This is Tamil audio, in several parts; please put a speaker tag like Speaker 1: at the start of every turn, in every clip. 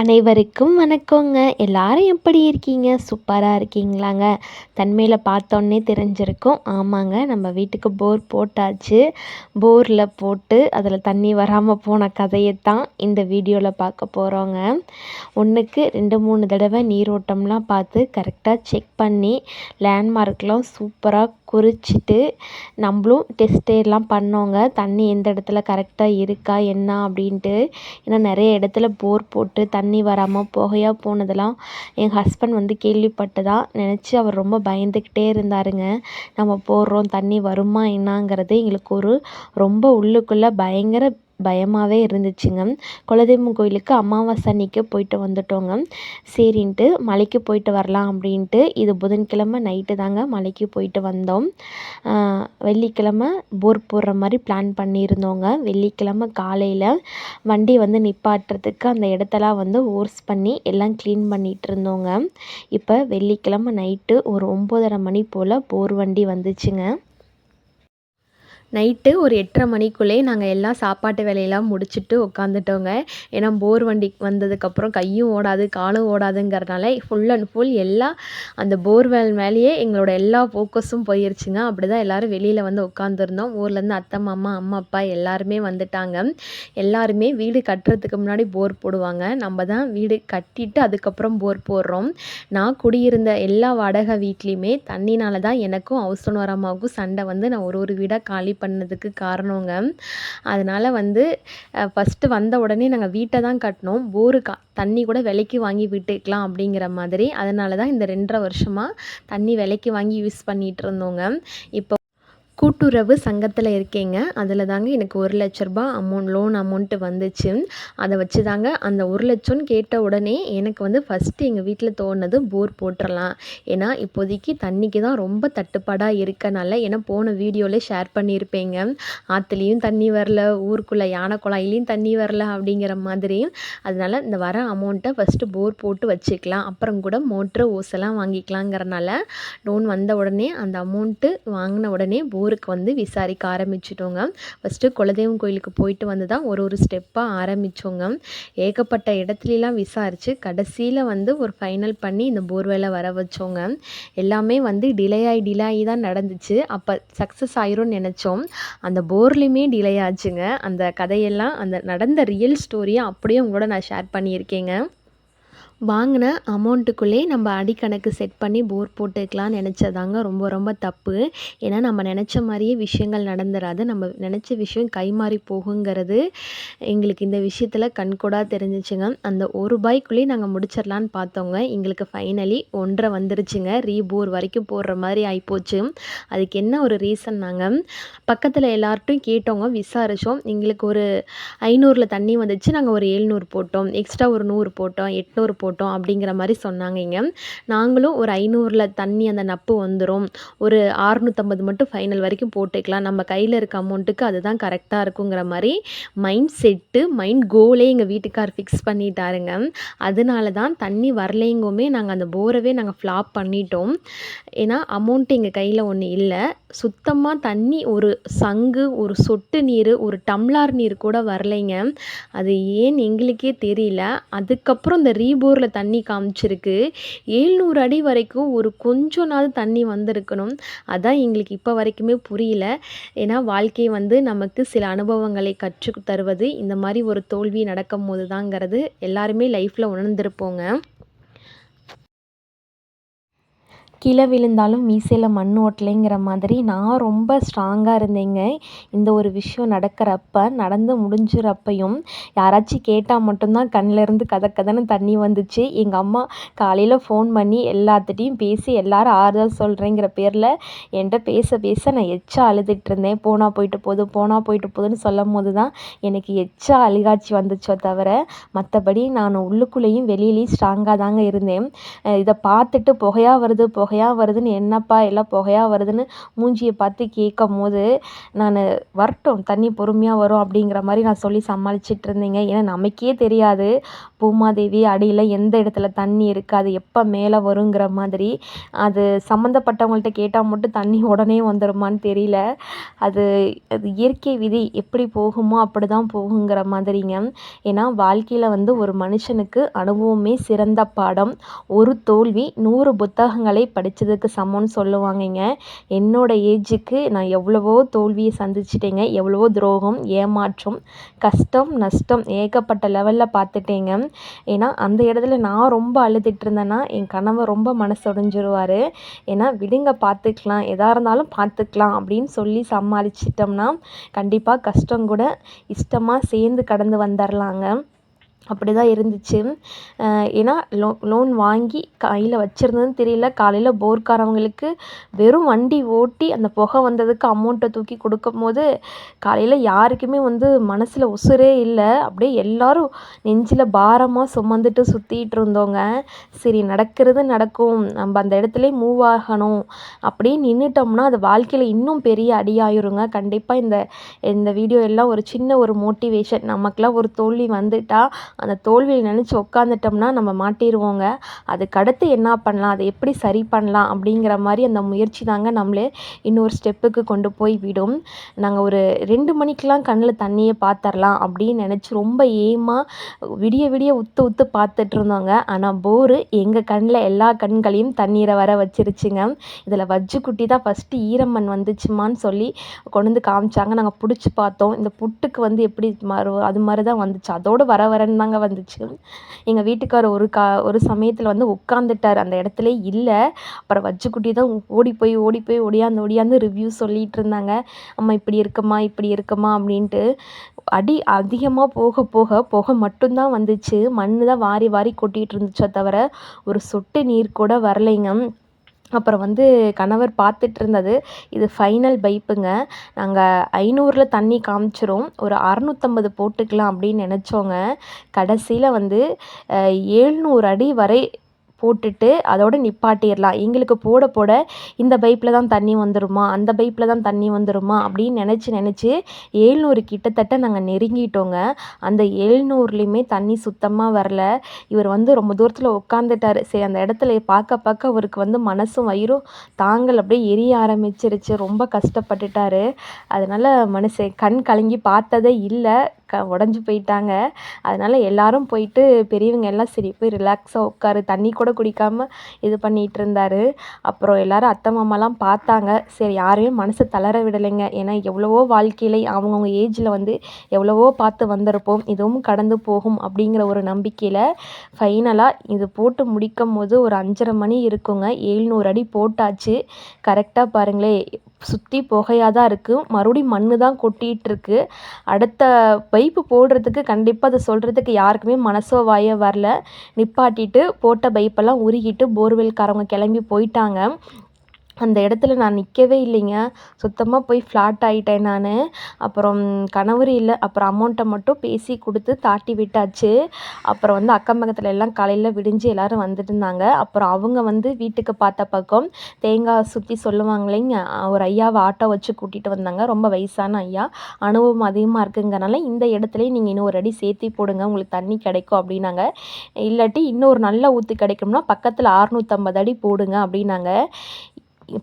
Speaker 1: அனைவருக்கும் வணக்கங்க. எல்லாரும் எப்படி இருக்கீங்க? சூப்பராக இருக்கீங்களாங்க. தன்மையில் பார்த்தோன்னே தெரிஞ்சிருக்கும். ஆமாங்க நம்ம வீட்டுக்கு போர் போட்டாச்சு. போரில் போட்டு அதில் தண்ணி வராமல் போன கதையை தான் இந்த வீடியோவில் பார்க்க போகிறோங்க ஒன்றுக்கு ரெண்டு மூணு தடவை நீரோட்டம்லாம் பார்த்து கரெக்டாக செக் பண்ணி லேண்ட்மார்க்லாம் சூப்பராக குறிச்சிட்டு நம்மளும் டெஸ்ட் எல்லாம் பண்ணோங்க. தண்ணி எந்த இடத்துல கரெக்டாக இருக்கா என்ன அப்படின்ட்டு. ஏன்னா நிறைய இடத்துல போர் போட்டு தண்ணி தண்ணி வராமல் புகையாக போனதெல்லாம் என் ஹஸ்பண்ட் வந்து கேள்விப்பட்டதா? நினச்சி அவர் ரொம்ப பயந்துக்கிட்டே இருந்தாருங்க. நம்ம போடுறோம் தண்ணி வருமா என்னங்கிறது எங்களுக்கு ஒரு ரொம்ப உள்ளுக்குள்ளே பயங்கர பயமாகவே இருந்துச்சுங்க. குலதெய்வம் கோயிலுக்கு அமாவாசை அன்னைக்கு போயிட்டு வந்துட்டோங்க. சரின்ட்டு மலைக்கு போயிட்டு வரலாம் அப்படின்ட்டு இது புதன்கிழமை நைட்டு தாங்க மலைக்கு போயிட்டு வந்தோம். வெள்ளிக்கிழமை போர் போடுற மாதிரி பிளான் பண்ணியிருந்தோங்க. வெள்ளிக்கிழமை காலையில் வண்டி வந்து நிப்பாட்டுறதுக்கு அந்த இடத்தெல்லாம் வந்து ஓர்ஸ் பண்ணி எல்லாம் க்ளீன் பண்ணிகிட்டு இருந்தோங்க. இப்போ வெள்ளிக்கிழமை நைட்டு ஒரு ஒம்போதரை மணி போல் போர் வண்டி வந்துச்சுங்க. நைட்டு ஒரு எட்டரை மணிக்குள்ளே நாங்கள் எல்லாம் சாப்பாட்டு வேலையெல்லாம் முடிச்சுட்டு உட்காந்துட்டோங்க ஏன்னா போர் வண்டி வந்ததுக்கப்புறம் கையும் ஓடாது காலும் ஓடாதுங்கிறதுனால ஃபுல் அண்ட் ஃபுல் எல்லாம் அந்த போர்வெல் மேலேயே எங்களோட எல்லா ஃபோக்கஸும் போயிருச்சுங்க. அப்படி தான் எல்லோரும் வெளியில் வந்து உட்காந்துருந்தோம் ஊர்லேருந்து அத்தை மாமா அம்மா அப்பா எல்லாருமே வந்துட்டாங்க. எல்லாருமே வீடு கட்டுறதுக்கு முன்னாடி போர் போடுவாங்க. நம்ம தான் வீடு கட்டிட்டு அதுக்கப்புறம் போர் போடுறோம். நான் குடியிருந்த எல்லா வாடகை வீட்லேயுமே தண்ணினால தான் எனக்கும் ஹவுஸ் ஓனர் சண்டை வந்து நான் ஒரு ஒரு வீடாக காலி பண்ணதுக்கு காரணங்க. அதனால் வந்து ஃபஸ்ட்டு வந்த உடனே நாங்கள் வீட்டை தான் கட்டினோம். போரு கா தண்ணி கூட விலைக்கு வாங்கி விட்டுக்கலாம் அப்படிங்கிற மாதிரி. அதனால தான் இந்த ரெண்டரை வருஷமாக தண்ணி விலைக்கு வாங்கி யூஸ் பண்ணிகிட்டு இருந்தோங்க. இப்போ கூட்டுறவு சங்கத்தில் இருக்கேங்க. அதில் தாங்க எனக்கு ஒரு லட்ச ரூபா அமௌண்ட் லோன் அமௌண்ட்டு வந்துச்சு. அதை வச்சு தாங்க அந்த ஒரு லட்சம்னு கேட்ட உடனே எனக்கு வந்து ஃபஸ்ட்டு எங்கள் வீட்டில் தோணுது போர் போட்டுடலாம் ஏன்னா இப்போதைக்கு தண்ணிக்கு தான் ரொம்ப தட்டுப்பாடாக இருக்கனால ஏன்னா போன வீடியோவில் ஷேர் பண்ணியிருப்பேங்க ஆற்றுலேயும் தண்ணி வரல ஊருக்குள்ளே யானை குழாயிலையும் தண்ணி வரல அப்படிங்கிற மாதிரி. அதனால் இந்த வர அமௌண்ட்டை ஃபஸ்ட்டு போர் போட்டு வச்சுக்கலாம். அப்புறம் கூட மோட்ரு ஓசெல்லாம் வாங்கிக்கலாங்கிறனால லோன் வந்த உடனே அந்த அமௌண்ட்டு வாங்கின உடனே போர் ஊருக்கு வந்து விசாரிக்க ஆரம்பிச்சிட்டோங்க. ஃபஸ்ட்டு குலதெய்வம் கோயிலுக்கு போயிட்டு வந்து தான் ஒரு ஒரு ஸ்டெப்பாக ஆரம்பித்தோங்க ஏகப்பட்ட இடத்துலலாம் விசாரித்து கடைசியில் வந்து ஒரு ஃபைனல் பண்ணி இந்த போர்வெலை வர வச்சோங்க. எல்லாமே வந்து டிலே ஆகி டிலே ஆகி தான் நடந்துச்சு. அப்போ சக்ஸஸ் ஆயிரும்னு நினச்சோம். அந்த போர்லேயுமே டிலே ஆச்சுங்க. அந்த கதையெல்லாம் அந்த நடந்த ரியல் ஸ்டோரியை அப்படியே உங்களோட நான் ஷேர் பண்ணியிருக்கேங்க. வாங்கின அமௌண்ட்டுக்குள்ளே நம்ம அடிக்கணக்கு செட் பண்ணி போர் போட்டுக்கலாம்னு நினச்சதாங்க. ரொம்ப ரொம்ப தப்பு. ஏன்னா நம்ம நினச்ச மாதிரியே விஷயங்கள் நடந்துடாது நம்ம நினச்ச விஷயம் கை மாறி போகுங்கிறது எங்களுக்கு இந்த விஷயத்தில் கண்கூடாக தெரிஞ்சிச்சுங்க. அந்த ஒரு ரூபாய்க்குள்ளேயே நாங்கள் முடிச்சிடலான்னு பார்த்தோங்க. எங்களுக்கு ஃபைனலி ஒன்றரை வந்துருச்சுங்க. ரீபோர் வரைக்கும் போடுற மாதிரி ஆகிப்போச்சு அதுக்கு என்ன ஒரு ரீசன் நாங்கள் பக்கத்தில் எல்லார்ட்டும் கேட்டோங்க. விசாரித்தோம் எங்களுக்கு ஒரு ஐநூறில் தண்ணி வந்துச்சு. நாங்கள் ஒரு எழுநூறு போட்டோம். எக்ஸ்ட்ரா ஒரு நூறு போட்டோம். எட்நூறு போட்டோம் போட்டோம் அப்படிங்கிற மாதிரி சொன்னாங்க நாங்களும் ஒரு ஐநூறில் தண்ணி அந்த நப்பு வந்துடும் ஒரு ஆறுநூற்றம்பது மட்டும் ஃபைனல் வரைக்கும் போட்டுக்கலாம். நம்ம கையில் இருக்க அமௌண்ட்டுக்கு அதுதான் கரெக்டாக இருக்குங்கிற மாதிரி மைண்ட் செட்டு மைண்ட் கோலே எங்கள் வீட்டுக்கார் ஃபிக்ஸ் பண்ணிட்டாருங்க. அதனால தான் தண்ணி வரலைங்குமே நாங்கள் அந்த போரவே நாங்கள் ஃப்ளாப் பண்ணிட்டோம். ஏன்னா அமௌண்ட் எங்கள் கையில் ஒன்று இல்லை. சுத்தமாக தண்ணி ஒரு சங்கு ஒரு சொட்டு நீர் ஒரு டம்ளார் நீர் கூட வரலைங்க. அது ஏன் எங்களுக்கே தெரியல. அதுக்கப்புறம் இந்த ரீபோர் ரீபோரில் தண்ணி காமிச்சிருக்கு. ஏழ்நூறு அடி வரைக்கும் ஒரு கொஞ்ச நாள் தண்ணி வந்திருக்கணும். அதான் எங்களுக்கு இப்போ வரைக்குமே புரியல. ஏன்னா வாழ்க்கை வந்து நமக்கு சில அனுபவங்களை கற்று தருவது இந்த மாதிரி ஒரு தோல்வி நடக்கும் போது தாங்கிறது எல்லாருமே லைஃப்பில் உணர்ந்திருப்போங்க. கீழே விழுந்தாலும் மீசையில் மண் ஓட்டலைங்கிற மாதிரி நான் ரொம்ப ஸ்ட்ராங்காக இருந்தேங்க. இந்த ஒரு விஷயம் நடக்கிறப்ப நடந்து முடிஞ்சிறப்பையும் யாராச்சும் கேட்டால் மட்டும்தான் கண்ணிலேருந்து கதை கதைன்னு தண்ணி வந்துச்சு. எங்கள் அம்மா காலையில் ஃபோன் பண்ணி எல்லாத்துட்டையும் பேசி எல்லோரும் ஆறுதல் சொல்கிறேங்கிற பேரில் என்கிட்ட பேச பேச நான் எச்சா அழுதுட்டு இருந்தேன். போனால் போயிட்டு போகுது போனால் போயிட்டு போகுதுன்னு சொல்லும் போது தான் எனக்கு எச்சா அழுகாட்சி வந்துச்சோ தவிர மற்றபடி நான் உள்ளுக்குள்ளேயும் வெளியிலையும் ஸ்ட்ராங்காக தாங்க இருந்தேன். இதை பார்த்துட்டு புகையாக வருது புகையாக வருதுன்னு என்னப்பா எல்லாம் புகையாக வருதுன்னு மூஞ்சியை பார்த்து கேட்கும் போது நான் வரட்டும் தண்ணி பொறுமையாக வரும் அப்படிங்கிற மாதிரி நான் சொல்லி சமாளிச்சிட்டு இருந்தேங்க. ஏன்னா நமக்கே தெரியாது. பூமாதேவி அடியில் எந்த இடத்துல தண்ணி இருக்குது அது எப்போ மேலே வருங்கிற மாதிரி. அது சம்மந்தப்பட்டவங்கள்ட்ட கேட்டால் மட்டும் தண்ணி உடனே வந்துடுமான்னு தெரியல. அது அது இயற்கை விதி எப்படி போகுமோ அப்படி தான் போகுங்கிற மாதிரிங்க. ஏன்னா வாழ்க்கையில் வந்து ஒரு மனுஷனுக்கு அனுபவமே சிறந்த பாடம். ஒரு தோல்வி நூறு புத்தகங்களை படித்ததுக்கு சமம்னு சொல்லுவாங்கங்க. என்னோட ஏஜுக்கு நான் எவ்வளவோ தோல்வியை சந்திச்சிட்டேங்க. எவ்வளவோ துரோகம் ஏமாற்றம் கஷ்டம் நஷ்டம் ஏகப்பட்ட லெவலில் பார்த்துட்டேங்க. ஏன்னா அந்த இடத்துல நான் ரொம்ப அழுதுட்டு இருந்தேன்னா என் கணவர் ரொம்ப மனசு உடைஞ்சிருவார் ஏன்னா விடுங்க பார்த்துக்கலாம். எதாக இருந்தாலும் பார்த்துக்கலாம். அப்படின்னு சொல்லி சமாளிச்சிட்டோம்னா கண்டிப்பாக கஷ்டம் கூட இஷ்டமாக சேர்ந்து கடந்து வந்துடலாங்க அப்படி தான் இருந்துச்சு ஏன்னா லோ லோன் வாங்கி கையில் வச்சுருந்ததுன்னு தெரியல. காலையில் போர்க்காரவங்களுக்கு வெறும் வண்டி ஓட்டி அந்த புகை வந்ததுக்கு அமௌண்ட்டை தூக்கி கொடுக்கும்போது காலையில் யாருக்குமே வந்து மனசில் உசுரே இல்லை. அப்படியே எல்லோரும் நெஞ்சில் பாரமாக சுமந்துட்டு சுற்றிட்டு இருந்தோங்க. சரி நடக்கிறது நடக்கும். நம்ம அந்த இடத்துல மூவ் ஆகணும். அப்படியே நின்றுட்டோம்னா அது வாழ்க்கையில் இன்னும் பெரிய அடியாயிருங்க. கண்டிப்பாக இந்த இந்த வீடியோ எல்லாம் ஒரு சின்ன ஒரு மோட்டிவேஷன் நமக்கெலாம் ஒரு தோல்வி வந்துட்டால் அந்த தோல்வியை நினச்சி உட்காந்துட்டோம்னா நம்ம மாட்டிடுவோங்க அதுக்கடுத்து என்ன பண்ணலாம்? அதை எப்படி சரி பண்ணலாம்? அப்படிங்கிற மாதிரி அந்த முயற்சி தாங்க நம்மளே இன்னொரு ஸ்டெப்புக்கு கொண்டு போய் விடும். நாங்கள் ஒரு ரெண்டு மணிக்கெலாம் கண்ணில் தண்ணியை பார்த்துர்லாம் அப்படின்னு நினச்சி ரொம்ப ஏமாக விடிய விடிய உத்து உத்து பார்த்துட்டு இருந்தோங்க ஆனால் போரு எங்கள் கண்ணில் எல்லா கண்களையும் தண்ணீரை வர வச்சிருச்சுங்க. இதில் வஜ்ஜு குட்டி தான் ஃபஸ்ட்டு ஈரம்மண் வந்துச்சுமான்னு சொல்லி கொண்டு வந்து காமிச்சாங்க. நாங்கள் பிடிச்சி பார்த்தோம். இந்த புட்டுக்கு வந்து எப்படி மறு அது மாதிரி தான் வந்துச்சு. அதோடு வர வரன்னு தாங்க வந்துச்சு. எங்கள் வீட்டுக்காரர் ஒரு கா ஒரு சமயத்தில் வந்து உட்காந்துட்டார் அந்த இடத்துல இல்லை. அப்புறம் வச்சுக்குட்டி தான் ஓடி போய் ஓடி போய் ஓடியாந்து ஒடியாந்து ரிவ்யூ சொல்லிகிட்டு இருந்தாங்க. அம்மா இப்படி இருக்குமா இப்படி இருக்குமா அப்படின்ட்டு. அடி அதிகமாக போக போக புகை மட்டும்தான் வந்துச்சு. மண் தான் வாரி வாரி கொட்டிகிட்டு இருந்துச்சோ தவிர ஒரு சொட்டு நீர் கூட வரலைங்க. அப்புறம் வந்து கணவர் பார்த்துட்டு இருந்தது இது ஃபைனல் பைப்புங்க. நாங்கள் ஐநூறில் தண்ணி காமிச்சிரும் ஒரு அறநூற்றம்பது போட்டுக்கலாம் அப்படின்னு நினச்சோங்க. கடைசியில் வந்து ஏழ்நூறு அடி வரை போட்டுட்டு அதோடு நிப்பாட்டிடலாம். எங்களுக்கு போட போட இந்த பைப்பில் தான் தண்ணி வந்துடுமா அந்த பைப்பில் தான் தண்ணி வந்துடுமா அப்படின்னு நினச்சி நினச்சி ஏழ்நூறு கிட்டத்தட்ட நாங்கள் நெருங்கிட்டோங்க. அந்த ஏழ்நூறுலேயுமே தண்ணி சுத்தமாக வரல. இவர் வந்து ரொம்ப தூரத்தில் உட்காந்துட்டார் சரி அந்த இடத்துல பார்க்க பார்க்க அவருக்கு வந்து மனசும் வயிறும் தாங்கள் அப்படியே எரிய ஆரம்பிச்சிருச்சு. ரொம்ப கஷ்டப்பட்டுட்டார். அதனால் மனுஷன் கண் கலங்கி பார்த்ததே இல்லை. க உடஞ்சி போயிட்டாங்க. அதனால் எல்லாரும் போயிட்டு பெரியவங்க எல்லாம் சரி போய் ரிலாக்ஸாக உட்காரு. தண்ணி கூட குடிக்காமல் இது பண்ணிகிட்டு இருந்தார். அப்புறம் எல்லோரும் அத்தை மாமாலாம் பார்த்தாங்க. சரி யாரையும் மனசு தளர விடலைங்க. ஏன்னா எவ்வளவோ வாழ்க்கையில் அவங்கவுங்க ஏஜில் வந்து எவ்வளவோ பார்த்து வந்திருப்போம். இதுவும் கடந்து போகும் அப்படிங்கிற ஒரு நம்பிக்கையில் ஃபைனலாக இது போட்டு முடிக்கும் போது ஒரு அஞ்சரை மணி இருக்குங்க. ஏழ்நூறு அடி போட்டாச்சு. கரெக்டாக பாருங்களேன் சுற்றி புகையாக தான் இருக்குது மறுபடியும் மண் தான் கொட்டிகிட்டு இருக்கு அடுத்த பைப்பு போடுறதுக்கு கண்டிப்பாக அதை சொல்கிறதுக்கு யாருக்குமே மனசோ வாயோ வரல. நிப்பாட்டிட்டு போட்ட பைப்பெல்லாம் உருகிட்டு போர்வெல்காரவங்க கிளம்பி போயிட்டாங்க. அந்த இடத்துல நான் நிற்கவே இல்லைங்க. சுத்தமாக போய் ஃப்ளாட் ஆகிட்டேன் நான். அப்புறம் கணவர் இல்லை. அப்புறம் அமௌண்ட்டை மட்டும் பேசி கொடுத்து தாட்டி விட்டாச்சு. அப்புறம் வந்து அக்கம் பக்கத்தில் எல்லாம் காலையில் விடிஞ்சு எல்லோரும் வந்துட்டு இருந்தாங்க. அப்புறம் அவங்க வந்து வீட்டுக்கு பார்த்த பக்கம் தேங்காய் சுற்றி சொல்லுவாங்களேங்க ஒரு ஐயாவை ஆட்டோ வச்சு கூட்டிகிட்டு வந்தாங்க. ரொம்ப வயசான ஐயா. அனுபவம் அதிகமாக இருக்குங்கிறனால இந்த இடத்துலையும் நீங்கள் இன்னும் ஒரு அடி சேர்த்தி போடுங்க. உங்களுக்கு தண்ணி கிடைக்கும் அப்படின்னாங்க. இல்லாட்டி இன்னொரு நல்ல ஊற்று கிடைக்கும்னா பக்கத்தில் அறுநூற்றம்பது அடி போடுங்க அப்படின்னாங்க.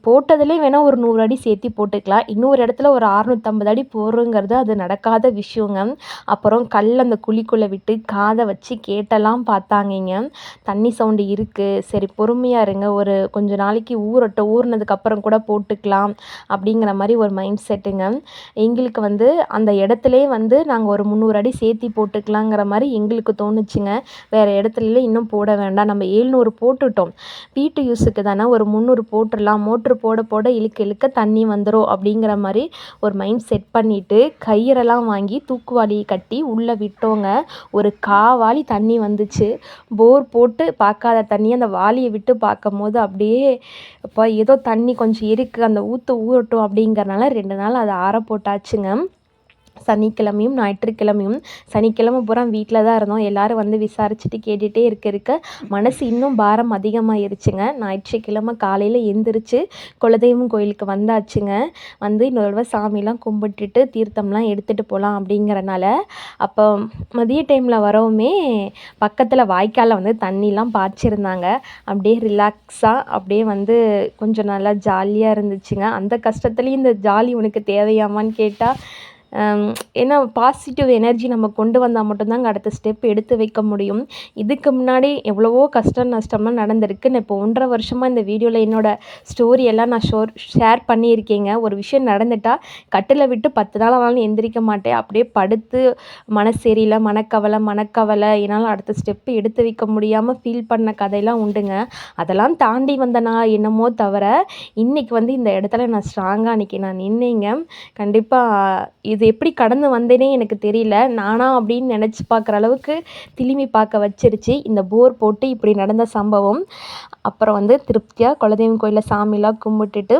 Speaker 1: போட்டதுலேயே வேணால் ஒரு நூறு அடி சேர்த்தி போட்டுக்கலாம். இன்னொரு இடத்துல ஒரு அறநூற்றம்பது அடி போடுறோங்கிறது அது நடக்காத விஷயங்க. அப்புறம் கல் அந்த குழிக்குள்ளே விட்டு காதை வச்சு கேட்டெல்லாம் பார்த்தாங்கங்க. தண்ணி சவுண்டு இருக்குது சரி பொறுமையாக இருங்க. ஒரு கொஞ்சம் நாளைக்கு ஊறட்டும். ஊறினதுக்கப்புறம் கூட போட்டுக்கலாம் அப்படிங்கிற மாதிரி ஒரு மைண்ட் செட்டுங்க எங்களுக்கு வந்து அந்த இடத்துலே வந்து நாங்கள் ஒரு முந்நூறு அடி சேர்த்தி போட்டுக்கலாங்கிற மாதிரி எங்களுக்கு தோணுச்சுங்க. வேறு இடத்துல இன்னும் போட வேண்டாம். நம்ம ஏழ்நூறு போட்டுட்டோம். வீட்டு யூஸுக்கு தானே ஒரு முந்நூறு போட்டுடலாம் மோட்ரு போட போட இழுக்க இழுக்க தண்ணி வந்துடும் அப்படிங்கிற மாதிரி ஒரு மைண்ட் செட் பண்ணிவிட்டு கயிறெல்லாம் வாங்கி தூக்குவாளியை கட்டி உள்ளே விட்டோங்க. ஒரு காவாளி தண்ணி வந்துச்சு. போர் போட்டு பார்க்காத தண்ணி அந்த வாளியை விட்டு பார்க்கும் போது அப்படியே இப்போ ஏதோ தண்ணி கொஞ்சம் இருக்குது அந்த ஊற்று ஊறட்டும் அப்படிங்கிறனால ரெண்டு நாள் அதை ஆற போட்டாச்சுங்க. சனிக்கிழமையும் ஞாயிற்றுக்கிழமையும் சனிக்கிழமை பூரா வீட்டில் தான் இருந்தோம். எல்லோரும் வந்து விசாரிச்சுட்டு கேட்டுகிட்டே இருக்க இருக்க மனசு இன்னும் பாரம் அதிகமாகிருச்சுங்க ஞாயிற்றுக்கிழமை காலையில் எந்திரிச்சு குலதெய்வம் கோயிலுக்கு வந்தாச்சுங்க. வந்து இன்னொரு தடவை சாமிலாம் கும்பிட்டுட்டு தீர்த்தம்லாம் எடுத்துகிட்டு போகலாம் அப்படிங்கிறனால அப்போ மதிய டைமில் வரவுமே பக்கத்தில் வாய்க்காலில் வந்து தண்ணிலாம் பாய்ச்சிருந்தாங்க. அப்படியே ரிலாக்ஸாக அப்படியே வந்து கொஞ்சம் நல்லா ஜாலியாக இருந்துச்சுங்க. அந்த கஷ்டத்துலேயும் இந்த ஜாலி உனக்கு தேவையாமான்னு கேட்டால் ஏன்னா பாசிட்டிவ் எனர்ஜி நம்ம கொண்டு வந்தால் மட்டும்தாங்க அடுத்த ஸ்டெப் எடுத்து வைக்க முடியும். இதுக்கு முன்னாடி எவ்வளவோ கஷ்டம் நஷ்டம்லாம் நடந்திருக்கு. நான் இப்போ ஒன்றரை வருஷமாக இந்த வீடியோவில் என்னோடய ஸ்டோரி எல்லாம் நான் ஷோர் ஷேர் பண்ணியிருக்கேங்க. ஒரு விஷயம் நடந்துட்டால் கட்டில் விட்டு பத்து நாள் ஆனாலும் எந்திரிக்க மாட்டேன். அப்படியே படுத்து மனசேரியில் சரியில்லை மனக்கவலை மனக்கவலை என்னால் அடுத்த ஸ்டெப்பு எடுத்து வைக்க முடியாமல் ஃபீல் பண்ண கதையெல்லாம் உண்டுங்க. அதெல்லாம் தாண்டி வந்த நான் என்னமோ தவிர இன்றைக்கி வந்து இந்த இடத்துல நான் ஸ்ட்ராங்காக அன்றைக்கி நான் நின்னேங்க. கண்டிப்பாக இது இது எப்படி கடந்து வந்தேனே எனக்கு தெரியல. நானா அப்படின்னு நினச்சி பார்க்குற அளவுக்கு திரும்பி பார்க்க வச்சிருச்சு. இந்த போர் போட்டு இப்படி நடந்த சம்பவம். அப்புறம் வந்து திருப்தியாக குலதெய்வம் கோயிலில் சாமிலாம் கும்பிட்டுட்டு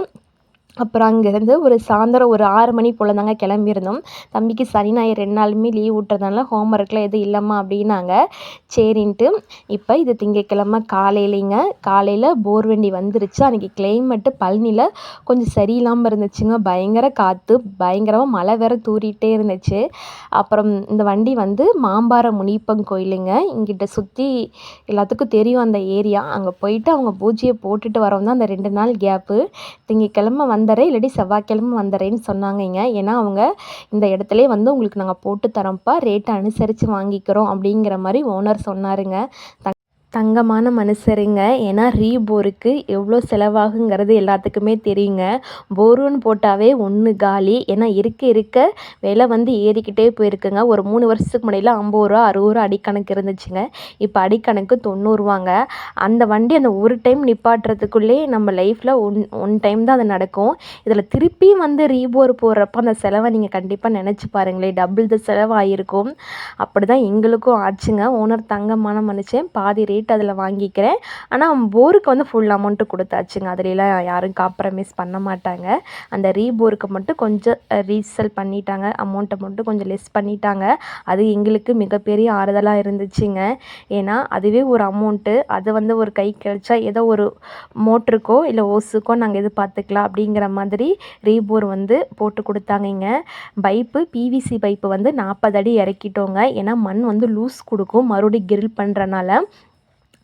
Speaker 1: அப்புறம் அங்கேருந்து ஒரு சாயந்தரம் ஒரு ஆறு மணி போல் தாங்க கிளம்பியிருந்தோம். தம்பிக்கு சனி ஞாயிறு ரெண்டு நாளுமே லீவ் விட்டுறதுனால ஹோம் ஒர்க்லாம் எதுவும் இல்லைம்மா அப்படின்னாங்க. சரின்ட்டு இப்போ இது திங்கக்கிழமை காலையிலேங்க. காலையில் போர் வண்டி வந்துருச்சு. அன்றைக்கி கிளைமேட்டு பழனியில் கொஞ்சம் சரியில்லாமல் இருந்துச்சுங்க. பயங்கர காற்று பயங்கரமாக மழை வேற தூறிட்டே இருந்துச்சு. அப்புறம் இந்த வண்டி வந்து மாம்பாறை முனிப்பன் கோயிலுங்க. இங்கிட்ட சுற்றி எல்லாத்துக்கும் தெரியும் அந்த ஏரியா. அங்கே போயிட்டு அவங்க பூஜையை போட்டுட்டு வரோம் தான் அந்த ரெண்டு நாள் கேப்பு திங்கக்கிழமை வந்து வந்துடுறேன் இல்லாட்டி செவ்வாய்க்கிழமை வந்துடுறேன்னு சொன்னாங்கங்க. ஏன்னா அவங்க இந்த இடத்துல வந்து உங்களுக்கு நாங்கள் போட்டு தரோம்ப்பா ரேட்டை அனுசரித்து வாங்கிக்கிறோம் அப்படிங்கிற மாதிரி ஓனர் சொன்னாருங்க. தங்கமான மனுஷருங்க ஏன்னா ரீபோருக்கு எவ்வளோ செலவாகுங்கிறது எல்லாத்துக்குமே தெரியுங்க. போருன்னு போட்டாவே ஒன்று காலி. ஏன்னா இருக்க இருக்க விலை வந்து ஏறிக்கிட்டே போயிருக்குங்க. ஒரு மூணு வருஷத்துக்கு முன்னாடியில் ஐம்பது ரூபா அறுபது ரூபா அடிக்கணக்கு இருந்துச்சுங்க. இப்போ அடிக்கணக்கு தொண்ணூறுவாங்க. அந்த வண்டி அந்த ஒரு டைம் நிப்பாட்டுறதுக்குள்ளே நம்ம லைஃப்பில் ஒன் ஒன் டைம் தான் அது நடக்கும். இதில் திருப்பி வந்து ரீபோர் போடுறப்ப அந்த செலவை நீங்கள் கண்டிப்பாக நினச்சி பாருங்களேன் டபுள் த செலவாயிருக்கும். அப்படி தான் எங்களுக்கும் ஆச்சுங்க. ஓனர் தங்கமான மனுஷன் பாதி ரேட் ரேட் அதில் வாங்கிக்கிறேன். ஆனால் போருக்கு வந்து ஃபுல் அமௌண்ட்டு கொடுத்தாச்சுங்க. அதுலலாம் யாரும் காம்ப்ரமைஸ் பண்ண மாட்டாங்க. அந்த ரீபோருக்கு மட்டும் கொஞ்சம் ரீசெல் பண்ணிட்டாங்க. அமௌண்ட்டை மட்டும் கொஞ்சம் லெஸ் பண்ணிட்டாங்க. அது எங்களுக்கு மிகப்பெரிய ஆறுதலாக இருந்துச்சுங்க. ஏன்னா அதுவே ஒரு அமௌண்ட்டு அது வந்து ஒரு கை கிடச்சா ஏதோ ஒரு மோட்டருக்கோ இல்லை ஓஸுக்கோ நாங்கள் எது பார்த்துக்கலாம் அப்படிங்கிற மாதிரி ரீபோர் வந்து போட்டு கொடுத்தாங்கங்க. பைப்பு பிவிசி பைப்பு வந்து நாற்பது அடி இறக்கிட்டோங்க. ஏன்னா மண் வந்து லூஸ் கொடுக்கும். மறுபடியும் கிரில் பண்ணுறனால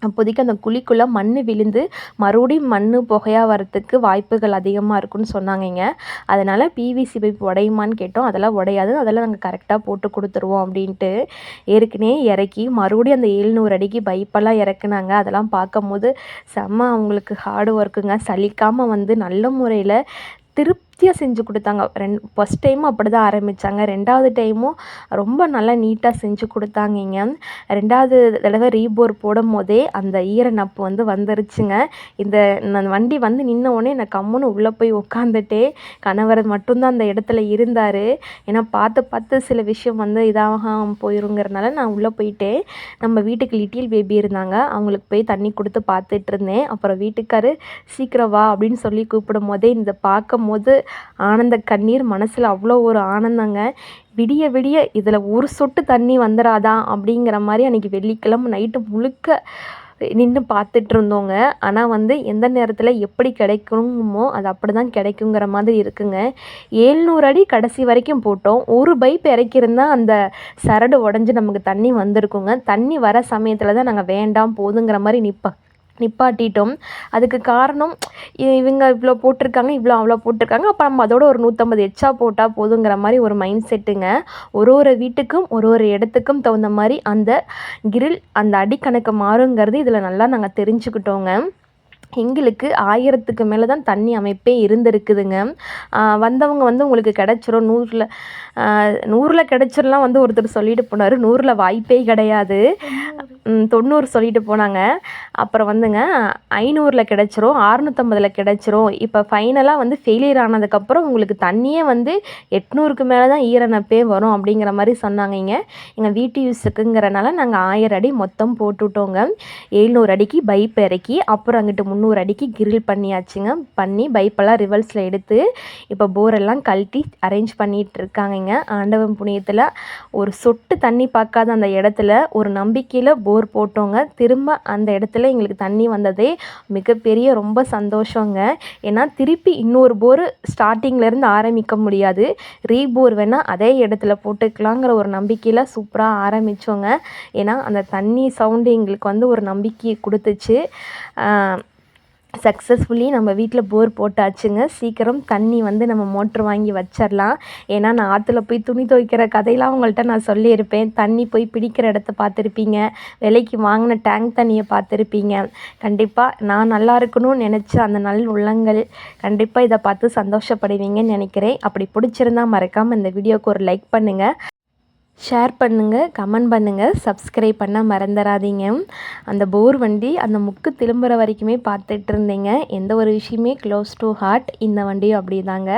Speaker 1: அப்போதைக்கு அந்த குழிக்குள்ளே மண் விழுந்து மறுபடியும் மண் புகையாக வரத்துக்கு வாய்ப்புகள் அதிகமாக இருக்குன்னு சொன்னாங்கங்க. அதனால் பிவிசி பைப் உடையுமான்னு கேட்டோம். அதெல்லாம் உடையாது. அதெல்லாம் நாங்கள் கரெக்டாக போட்டு கொடுத்துருவோம் அப்படின்ட்டு ஏற்கனவே இறக்கி மறுபடியும் அந்த எழுநூறு அடிக்கு பைப்பெல்லாம் இறக்குனாங்க. அதெல்லாம் பார்க்கும்போது செம்ம அவங்களுக்கு ஹார்டு ஒர்க்குங்க சலிக்காமல் வந்து நல்ல முறையில் திருப்தியாக செஞ்சு கொடுத்தாங்க. ரெண் ஃபஸ்ட் டைமும் அப்படி தான் ஆரம்பித்தாங்க ரெண்டாவது டைமும் ரொம்ப நல்லா நீட்டாக செஞ்சு கொடுத்தாங்கங்க. ரெண்டாவது தடவை ரீபோர் போடும் போதே அந்த ஈர நப்பு வந்து வந்துருச்சுங்க. இந்த வண்டி வந்து நின்ன உடனே நான் கம்முன்னு உள்ளே போய் உட்காந்துட்டே கணவர் மட்டும்தான் அந்த இடத்துல இருந்தார். ஏன்னா பார்த்து பார்த்து சில விஷயம் வந்து இதாக போயிருங்கிறனால நான் உள்ளே போயிட்டேன். நம்ம வீட்டுக்கு லிட்டில் பேபி இருந்தாங்க. அவங்களுக்கு போய் தண்ணி கொடுத்து பார்த்துட்டு இருந்தேன். அப்புறம் வீட்டுக்காரு சீக்கிரம் வா அப்படின்னு சொல்லி கூப்பிடும் போதே இந்த பார்க்கும் போது ஆனந்த கண்ணீர் மனசில் அவ்வளோ ஒரு ஆனந்தங்க. விடிய விடிய இதில் ஒரு சொட்டு தண்ணி வந்துடாதா அப்படிங்கிற மாதிரி அன்றைக்கி வெள்ளிக்கிழமை நைட்டு முழுக்க நின்று பார்த்துட்டு இருந்தோங்க. ஆனால் வந்து எந்த நேரத்தில் எப்படி கிடைக்குமோ அது அப்படி தான் கிடைக்குங்கிற மாதிரி இருக்குங்க. ஏழ்நூறு அடி கடைசி வரைக்கும் போட்டோம். ஒரு பைப் இறக்கியிருந்தால் அந்த சரடு உடஞ்சி நமக்கு தண்ணி வந்திருக்குங்க. தண்ணி வர சமயத்தில் தான் நாங்கள் வேண்டாம் போதுங்கிற மாதிரி நிற்போம் நிப்பாட்டிட்டோம். அதுக்கு காரணம் இவங்க இவ்வளோ போட்டிருக்காங்க இவ்வளோ அவ்வளோ போட்டிருக்காங்க. அப்போ நம்ம அதோட ஒரு நூற்றம்பது எச்சா போட்டால் போதுங்கிற மாதிரி ஒரு மைண்ட் செட்டுங்க ஒரு ஒரு வீட்டுக்கும் ஒரு ஒரு இடத்துக்கும் தகுந்த மாதிரி அந்த கிரில் அந்த அடிக்கணக்கு மாறுங்கிறது இதில் நல்லா நாங்கள் தெரிஞ்சுக்கிட்டோங்க. எங்களுக்கு ஆயிரத்துக்கு மேலே தான் தண்ணி அமைப்பே இருந்திருக்குதுங்க. வந்தவங்க வந்து உங்களுக்கு கிடச்சிரும். நூறில் நூறில் கிடச்சிரலாம் வந்து ஒருத்தர் சொல்லிட்டு போனார். நூறில் வாய்ப்பே கிடையாது. தொண்ணூறு. சொல்லிட்டு போனாங்க. அப்புறம் வந்துங்க ஐநூறில் கிடச்சிரும் அறுநூத்தம்பதில் கிடச்சிரும். இப்போ ஃபைனலாக வந்து ஃபெயிலியர் ஆனதுக்கப்புறம் உங்களுக்கு தண்ணியே வந்து எட்நூறுக்கு மேலே தான் ஈரநப்பே வரும் அப்படிங்கிற மாதிரி சொன்னாங்கங்க. எங்கள் வீட்டு யூஸுக்குங்கிறனால நாங்கள் ஆயிரம் அடி மொத்தம் போட்டுவிட்டோங்க எழுநூறு அடிக்கு பைப் இறக்கி அப்புறம் அங்கிட்டு முந்நூறு அடிக்கு கிரில் பண்ணியாச்சுங்க. பண்ணி பைப்பெல்லாம் ரிவர்ஸில் எடுத்து இப்போ போரெல்லாம் கழட்டி அரேஞ்ச் பண்ணிகிட்டு இருக்காங்கங்க ஆண்டவன் புண்ணியத்தில் ஒரு சொட்டு தண்ணி பார்க்காத அந்த இடத்துல ஒரு நம்பிக்கையில் போர் போட்டோங்க. திரும்ப அந்த இடத்துல எங்களுக்கு தண்ணி வந்ததே மிகப்பெரிய ரொம்ப சந்தோஷங்க. ஏன்னா திருப்பி இன்னொரு போர் ஸ்டார்டிங்லேருந்து ஆரம்பிக்க முடியாது. ரீபோர் வேணால் அதே இடத்துல போட்டுக்கலாங்கிற ஒரு நம்பிக்கையில் சூப்பராக ஆரம்பித்தோங்க ஏன்னா அந்த தண்ணி சவுண்டு எங்களுக்கு வந்து ஒரு நம்பிக்கையை கொடுத்துச்சு. சக்ஸஸ்ஃபுல்லி நம்ம வீட்டில் போர் போட்டாச்சுங்க. சீக்கிரம் தண்ணி வந்து நம்ம மோட்ரு வாங்கி வச்சிடலாம் ஏன்னா நான் ஆற்றுல போய் துணி துவைக்கிற கதையெல்லாம் உங்கள்கிட்ட நான் சொல்லியிருப்பேன். தண்ணி போய் பிடிக்கிற இடத்த பார்த்துருப்பீங்க. விலைக்கு வாங்கின டேங்க் தண்ணியை பார்த்துருப்பீங்க. கண்டிப்பாக நான் நல்லா இருக்கணும்னு நினச்ச அந்த நல் உள்ளங்கள் கண்டிப்பாக இதை பார்த்து சந்தோஷப்படுவீங்கன்னு நினைக்கிறேன். அப்படி பிடிச்சிருந்தா மறக்காமல் இந்த வீடியோவுக்கு ஒரு லைக் பண்ணுங்கள் ஷேர் பண்ணுங்கள் கமெண்ட் பண்ணுங்கள் சப்ஸ்கிரைப் பண்ண மறந்துடாதீங்க அந்த போர் வண்டி அந்த முக்கு திரும்புகிற வரைக்குமே பார்த்துட்டு இருந்தீங்க. எந்த ஒரு விஷயமே க்ளோஸ் டு ஹார்ட் இந்த வண்டியும் அப்படி தாங்க